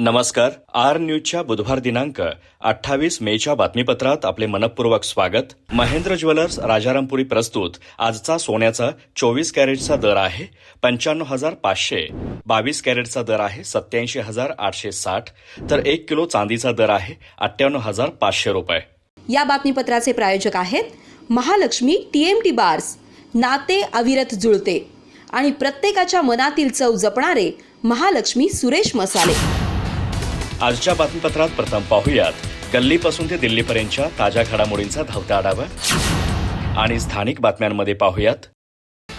नमस्कार. आर न्यूजच्या बुधवार दिनांक अठ्ठावीस मेच्या बातमीपत्रात आपले मनपूर्वक स्वागत. महेंद्र ज्वेलर्स राजारामपुरी प्रस्तुत. आजचा सोन्याचा चोवीस कॅरेटचा दर आहे पंच्याण्णव हजार पाचशे. बावीस कॅरेटचा दर आहे सत्याऐंशी हजार आठशे साठ. तर एक किलो चांदीचा दर आहे अठ्ठ्याण्णव हजार पाचशे रुपये. या बातमीपत्राचे प्रायोजक आहेत महालक्ष्मी टीएमटी बार्स नाते अविरत जुळते आणि प्रत्येकाच्या मनातील चव जपणारे महालक्ष्मी सुरेश मसाले. आजच्या बातमीपत्रात प्रथम पाहूयात. गल्लीपासून ते दिल्लीपर्यंतच्या ताज्या घडामोडींचा धावता आढावा. आणि स्थानिक बातम्यांमध्ये पाहूयात.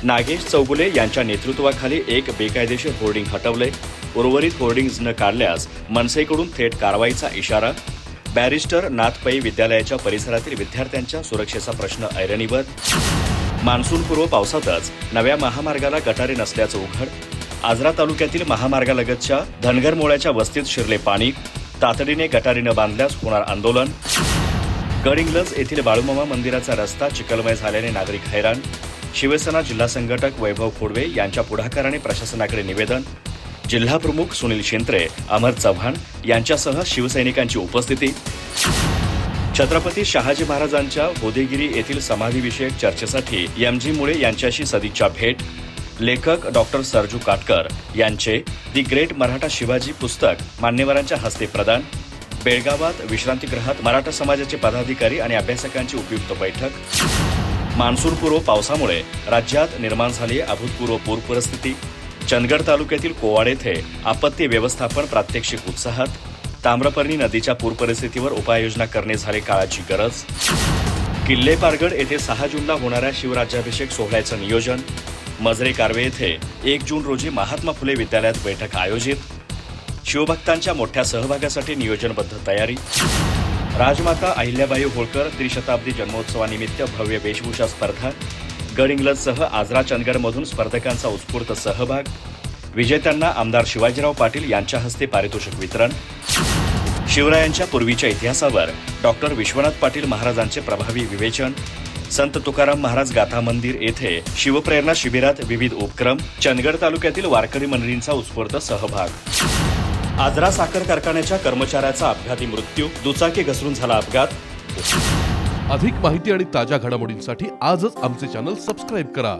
नागेश चौगुले यांच्या नेतृत्वाखाली एक बेकायदेशीर होर्डिंग हटवले उर्वरित होर्डिंग्ज न काढल्यास मनसेकडून थेट कारवाईचा इशारा. बॅरिस्टर नाथपई विद्यालयाच्या परिसरातील विद्यार्थ्यांच्या सुरक्षेचा प्रश्न ऐरणीवर. मान्सूनपूर्व पावसातच नव्या महामार्गाला गटारे नसल्याचं उघड. आजरा तालुक्यातील महामार्गालगतच्या धनगर मोळ्याच्या वस्तीत शिरले पाणी तातडीने गटारीनं बांधल्यास होणार आंदोलन. गडिंग्लज येथील बाळूमामा मंदिराचा रस्ता चिखलमय झाल्याने नागरिक हैराण. शिवसेना जिल्हा संघटक वैभव खोडवे यांच्या पुढाकाराने प्रशासनाकडे निवेदन. जिल्हाप्रमुख सुनील शेंत्रे अमर चव्हाण यांच्यासह शिवसैनिकांची उपस्थिती. छत्रपती शहाजी महाराजांच्या होदेगिरी येथील समाधीविषयक चर्चेसाठी एमजी मुळे यांच्याशी सदिच्छा भेट. लेखक डॉक्टर सरजू काटकर यांचे दी ग्रेट मराठा शिवाजी पुस्तक मान्यवरांच्या हस्ते प्रदान. बेळगावात विश्रांतीगृहात मराठा समाजाचे पदाधिकारी आणि अभ्यासकांची उपयुक्त बैठक. मान्सूनपूर्व पावसामुळे राज्यात निर्माण झाली अभूतपूर्व पूर परिस्थिती. चंदगड तालुक्यातील कोवाड येथे आपत्ती व्यवस्थापन प्रात्यक्षिक उत्साहात. ताम्रपर्णी नदीच्या पूर परिस्थितीवर उपाययोजना करणे झाले काळाची गरज. किल्ले पारगड येथे सहा जूनला होणाऱ्या शिवराज्याभिषेक सोहळ्याचं नियोजन. मजरे कारवे येथे एक जून रोजी महात्मा फुले विद्यालयात बैठक आयोजित. शिवभक्तांच्या मोठ्या सहभागासाठी नियोजनबद्ध तयारी. राजमाता अहिल्याबाई होळकर त्रिशताब्दी जन्मोत्सवानिमित्त भव्य वेशभूषा स्पर्धा. गड इंग्लजसह आजरा चंदगडमधून स्पर्धकांचा उत्स्फूर्त सहभाग. विजेत्यांना आमदार शिवाजीराव पाटील यांच्या हस्ते पारितोषिक वितरण. शिवरायांच्या पूर्वीच्या इतिहासावर डॉक्टर विश्वनाथ पाटील महाराजांचे प्रभावी विवेचन. संत तुकाराम महाराज गाथा मंदिर येथे शिवप्रेरणा शिबिरात विविध उपक्रम चंदगड तालुक्यातील वारकरी मंडळींचा उत्स्फूर्त सहभाग. आजरा साखर कारखान्याच्या कर्मचाऱ्याचा अपघाती मृत्यू दुचाकी घसरून झाला अपघात. अधिक माहिती आणि ताज्या घडामोडींसाठी आजच आमचे चॅनल सबस्क्राईब करा.